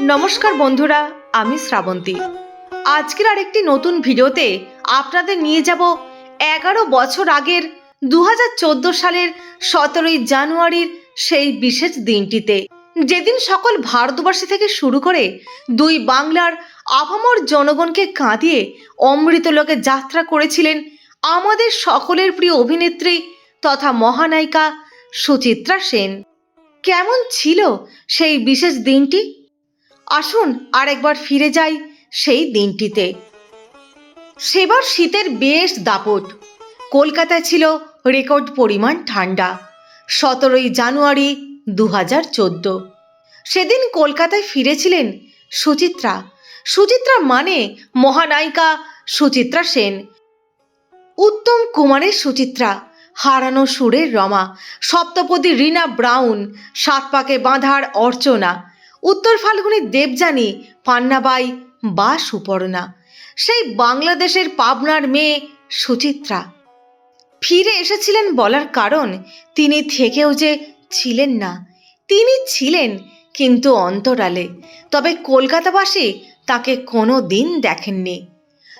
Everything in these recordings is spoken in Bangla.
নমস্কার বন্ধুরা, আমি শ্রাবন্তী। আজকের আরেকটি নতুন ভিডিওতে আপনাদের নিয়ে যাব এগারো বছর আগের দু হাজার চোদ্দ সালের সতেরোই জানুয়ারির সেই বিশেষ দিনটিতে। যেদিন সকল ভারতবাসী থেকে শুরু করে দুই বাংলার আপামর জনগণকে কাঁদিয়ে অমৃতলোকে যাত্রা করেছিলেন আমাদের সকলের প্রিয় অভিনেত্রী তথা মহানায়িকা সুচিত্রা সেন। কেমন ছিল সেই বিশেষ দিনটি? আসুন আরেকবার ফিরে যাই সেই দিনটিতে। সেবার শীতের বেশ দাপট। কলকাতায় ছিল রেকর্ড পরিমাণ ঠান্ডা, সতেরোই জানুয়ারি দু হাজার চোদ্দ। সেদিন কলকাতায় ফিরেছিলেন সুচিত্রা। সুচিত্রা মানে মহানায়িকা সুচিত্রা সেন। উত্তম কুমারের সুচিত্রা, হারানো সুরের রমা, সপ্তপদী রীনা ব্রাউন, সাত পাকে বাঁধার অর্চনা উত্তর ফাল্গুনির দেবযানী, পান্নাবাই বা সুপর্ণা। সেই বাংলাদেশের পাবনার মেয়ে সুচিত্রা। ফিরে এসেছিলেন বলার কারণ তিনি থেকেও যে ছিলেন না। তিনি ছিলেন কিন্তু অন্তরালে, তবে কলকাতাবাসী তাকে কোনো দিন দেখেননি।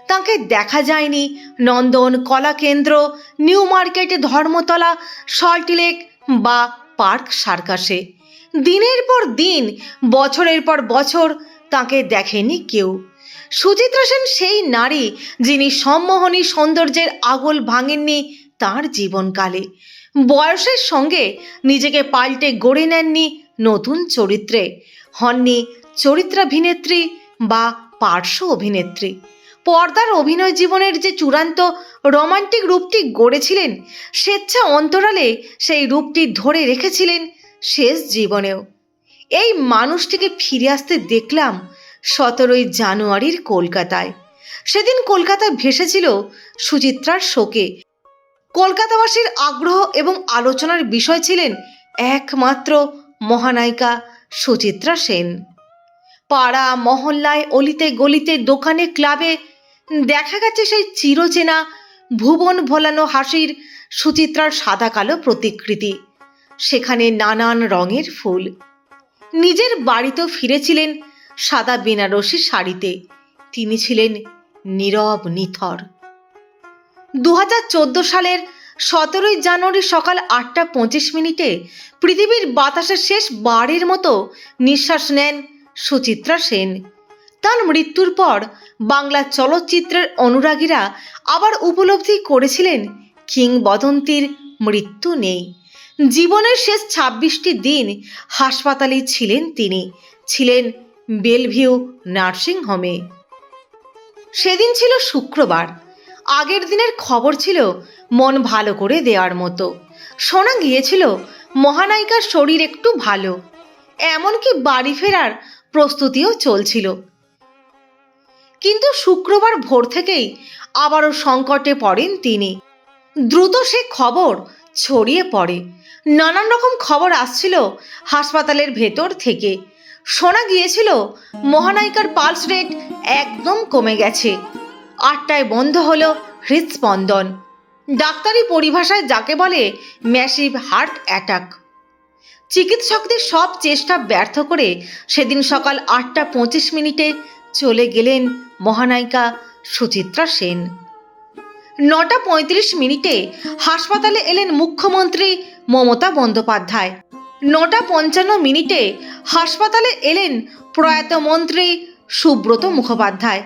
তাকে দেখা যায়নি Nandan Kalakendra, New Market, Dharmatala Salt Lake বা পার্ক সার্কাসে। দিনের পর দিন, বছরের পর বছর তাকে দেখেনি কেউ। সুচিত্রা সেন সেই নারী যিনি সম্মোহনী সৌন্দর্যের আগল ভাঙেননি তার জীবনকালে। বয়সের সঙ্গে নিজেকে পাল্টে গড়ে নেননি নতুন চরিত্রে। হননি চরিত্রাভিনেত্রী বা পার্শ্ব অভিনেত্রী। পর্দার অভিনয় জীবনের যে চূড়ান্ত রোমান্টিক রূপটি গড়েছিলেন, স্বেচ্ছা অন্তরালে সেই রূপটি ধরে রেখেছিলেন শেষ জীবনেও। এই মানুষটিকে ফিরে আসতে দেখলাম সতেরোই জানুয়ারির কলকাতায়। সেদিন কলকাতা ভেসেছিল সুচিত্রার শোকে। কলকাতাবাসীর আগ্রহ এবং আলোচনার বিষয় ছিলেন একমাত্র মহানায়িকা সুচিত্রা সেন। পাড়া, মহল্লায়, অলিতে গলিতে, দোকানে, ক্লাবে দেখা গেছে সেই চিরচেনা, ভুবন ভোলানো হাসির সুচিত্রার সাদা কালো প্রতিকৃতি। সেখানে নানান রঙের ফুল। নিজের বাড়িতেও ফিরেছিলেন সাদা বেনারসি শাড়িতে। তিনি ছিলেন নীরব নিথর। দু হাজার চোদ্দ সালের সতেরোই জানুয়ারি সকাল আটটা পঁচিশ মিনিটে পৃথিবীর বাতাসের শেষ বারের মতো নিঃশ্বাস নেন সুচিত্রা সেন। তার মৃত্যুর পর বাংলা চলচ্চিত্রের অনুরাগীরা আবার উপলব্ধি করেছিলেন কিংবদন্তির মৃত্যু নেই। জীবনের শেষ ছাব্বিশটি দিন হাসপাতালে ছিলেন তিনি। ছিলেন বেলভিউ নার্সিং হোমে সেদিন ছিল শুক্রবার। আগের দিনের খবর ছিল মন ভালো করে দেওয়ার মতো। শোনা গিয়েছিল, মহানায়িকার শরীর একটু ভালো। এমনকি বাড়ি ফেরার প্রস্তুতিও চলছিল। কিন্তু শুক্রবার ভোর থেকেই আবারও সংকটে পড়েন তিনি। দ্রুত সে খবর ছড়িয়ে পড়ে। নানান রকম খবর আসছিল হাসপাতালের ভেতর থেকে। শোনা গিয়েছিল, মহানায়িকার পালস রেট একদম কমে গেছে। আটটায় বন্ধ হলো হৃদস্পন্দন ডাক্তারি পরিভাষায় যাকে বলে ম্যাসিভ হার্ট অ্যাটাক। চিকিৎসকদের সব চেষ্টা ব্যর্থ করে সেদিন সকাল আটটা পঁচিশ মিনিটে চলে গেলেন মহানায়িকা সুচিত্রা সেন। নটা পঁয়ত্রিশ মিনিটে হাসপাতালে এলেন মুখ্যমন্ত্রী মমতা বন্দ্যোপাধ্যায়। নটা পঞ্চান্ন মিনিটে হাসপাতালে এলেন প্রয়াত মন্ত্রী সুব্রত মুখোপাধ্যায়।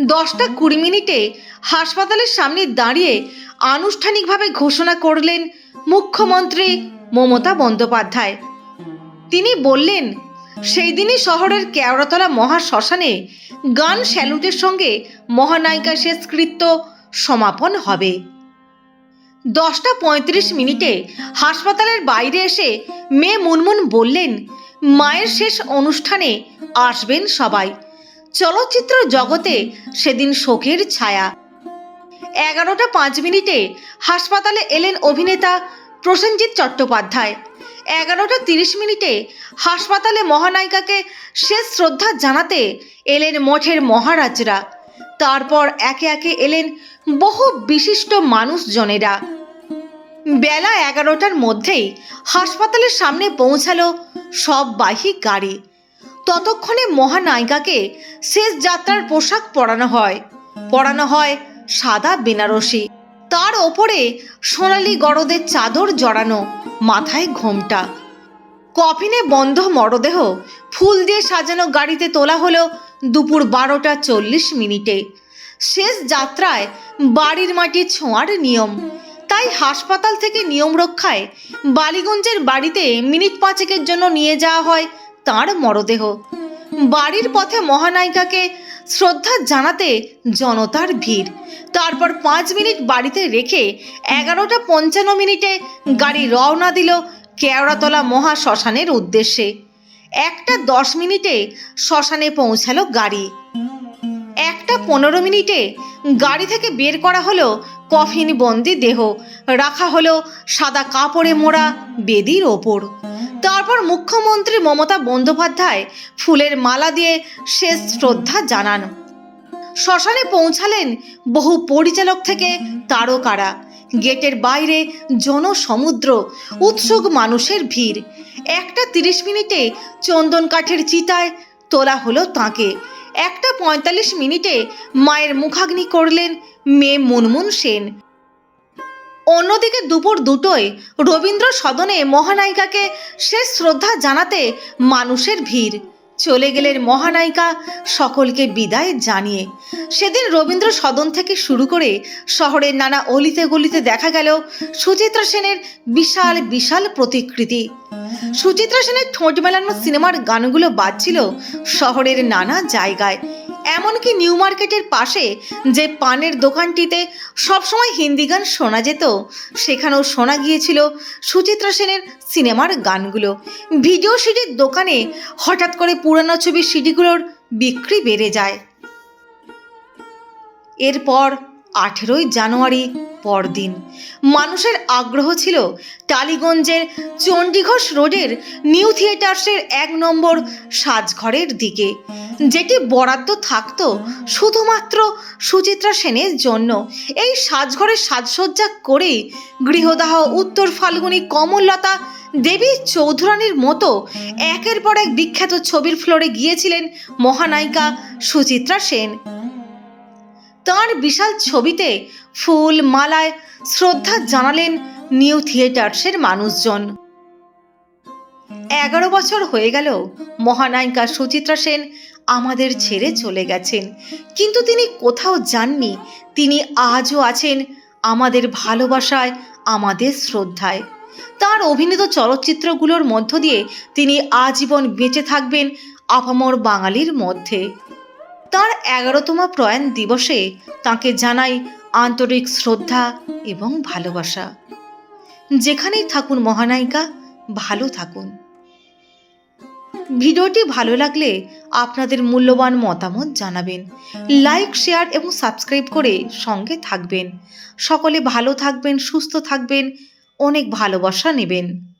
দশটা কুড়ি মিনিটে হাসপাতালের সামনে দাঁড়িয়ে আনুষ্ঠানিকভাবে ঘোষণা করলেন মুখ্যমন্ত্রী মমতা বন্দ্যোপাধ্যায়। তিনি বললেন, সেই দিনই শহরের কেওড়াতলা মহাশ্মশানে গান স্যালুটের সঙ্গে মহানায়িকা শেষকৃত্য সমাপন হবে। দশটা পঁয়ত্রিশ মিনিটে হাসপাতালের বাইরে এসে মেয়ে মুনমুন বললেন, মায়ের শেষ অনুষ্ঠানে আসবেন সবাই। চলচ্চিত্র জগতে সেদিন শোকের ছায়া। এগারোটা পাঁচ মিনিটে হাসপাতালে এলেন অভিনেতা প্রসেনজিৎ চট্টোপাধ্যায়। এগারোটা তিরিশ মিনিটে হাসপাতালে মহানায়িকাকে শেষ শ্রদ্ধা জানাতে এলেন মঠের মহারাজরা। তারপর একে একে এলেন বহু বিশিষ্ট মানুষজনেরা। বেলা এগারোটার মধ্যেই হাসপাতালের সামনে পৌঁছালো সব বাহিক গাড়ি। ততক্ষণে মহানায়িকাকে শেষ যাত্রার পোশাক পরানো হয়। পরানো হয় সাদা বেনারসি। তার ওপরে সোনালি গরদের চাদর জড়ানো মাথায় ঘোমটা। কফিনে বন্ধ মরদেহ ফুল দিয়ে সাজানো গাড়িতে তোলা হলো দুপুর বারোটা চল্লিশ মিনিটে। শেষ যাত্রায় বাড়ির মাটি ছোঁয়ার নিয়ম। তাই হাসপাতাল থেকে নিয়ম রক্ষায় বালিগঞ্জের বাড়িতে মিনিট পাঁচেকের জন্য নিয়ে যাওয়া হয় তার মরদেহ। বাড়ির পথে মহানায়িকাকে শ্রদ্ধা জানাতে জনতার ভিড়। তারপর পাঁচ মিনিট বাড়িতে রেখে এগারোটা পঞ্চান্ন মিনিটে গাড়ি রওনা দিল কেওড়াতলা মহা শ্মশানের উদ্দেশ্যে। একটা দশ মিনিটে শ্মশানে পৌঁছালো গাড়ি। একটা পনেরো মিনিটে গাড়ি থেকে বের করা হলো কফিন বন্দি দেহ। রাখা হলো সাদা কাপড়ে মোড়া বেদির ওপর। তারপর মুখ্যমন্ত্রী মমতা বন্দ্যোপাধ্যায় ফুলের মালা দিয়ে শেষ শ্রদ্ধা জানান। শ্মশানে পৌঁছালেন বহু পরিচালক থেকে তারকারা। গেটের বাইরে জনসমুদ্র, উৎসুক মানুষের ভিড়। একটা তিরিশ মিনিটে চন্দন কাঠের চিতায় তোলা হলো তাকে। একটা পঁয়তাল্লিশ মিনিটে মায়ের মুখাগ্নি করলেন মেয়ে মুনমুন সেন। অন্যদিকে দুপুর দুটোয় রবীন্দ্র সদনে মহানায়িকাকে শেষ শ্রদ্ধা জানাতে মানুষের ভিড়। চলে গেলেন মহানায়িকা সকলকে বিদায় জানিয়ে। সেদিন রবীন্দ্র সদন থেকে শুরু করে শহরের নানা অলিতে গলিতে দেখা গেল সুচিত্রা সেনের বিশাল বিশাল প্রতিকৃতি। সুচিত্রা সেনের ঠোঁট মেলানো সিনেমার গানগুলো বাজছিল শহরের নানা জায়গায়। এমনকি নিউ মার্কেটের পাশে যে পানের দোকানটিতে সবসময় হিন্দি গান শোনা যেত, সেখানেও শোনা গিয়েছিল সুচিত্রা সেনের সিনেমার গানগুলো। ভিডিও সিডির দোকানে হঠাৎ করে পুরানো ছবির সিডিগুলোর বিক্রি বেড়ে যায়। এরপর আঠেরোই জানুয়ারি পরদিন। মানুষের আগ্রহ ছিল টালিগঞ্জের চণ্ডীঘোষ রোডের নিউ থিয়েটার্সের এক নম্বর সাজঘরের দিকে, যেটি বরাদ্দ থাকত শুধুমাত্র সুচিত্রা সেনের জন্য। এই সাজঘরের সাজসজ্জা করেই গৃহদাহ, উত্তর ফাল্গুনী, কমললতা দেবী চৌধুরানীর মতো একের পর এক বিখ্যাত ছবির ফ্লোরে গিয়েছিলেন মহানায়িকা সুচিত্রা সেন। তার বিশাল ছবিতে ফুল, মালায় শ্রদ্ধা জানালেন নিউ থিয়েটার্সের মানুষজন। এগারো বছর হয়ে গেল, মহানায়িকা সুচিত্রা সেন আমাদের ছেড়ে চলে গেছেন। কিন্তু তিনি কোথাও যাননি, তিনি আজও আছেন আমাদের ভালোবাসায়, আমাদের শ্রদ্ধায়। তার অভিনীত চলচ্চিত্রগুলোর মধ্য দিয়ে তিনি আজীবন বেঁচে থাকবেন আপামর বাঙালির মধ্যে। তার এগারোতম প্রয়াণ দিবসে তাকে জানাই আন্তরিক শ্রদ্ধা এবং ভালোবাসা। যেখানেই থাকুন মহানায়িকা, ভালো থাকুন। ভিডিওটি ভালো লাগলে আপনাদের মূল্যবান মতামত জানাবেন। লাইক, শেয়ার এবং সাবস্ক্রাইব করে সঙ্গে থাকবেন। সকলে ভালো থাকবেন, সুস্থ থাকবেন, অনেক ভালোবাসা নেবেন।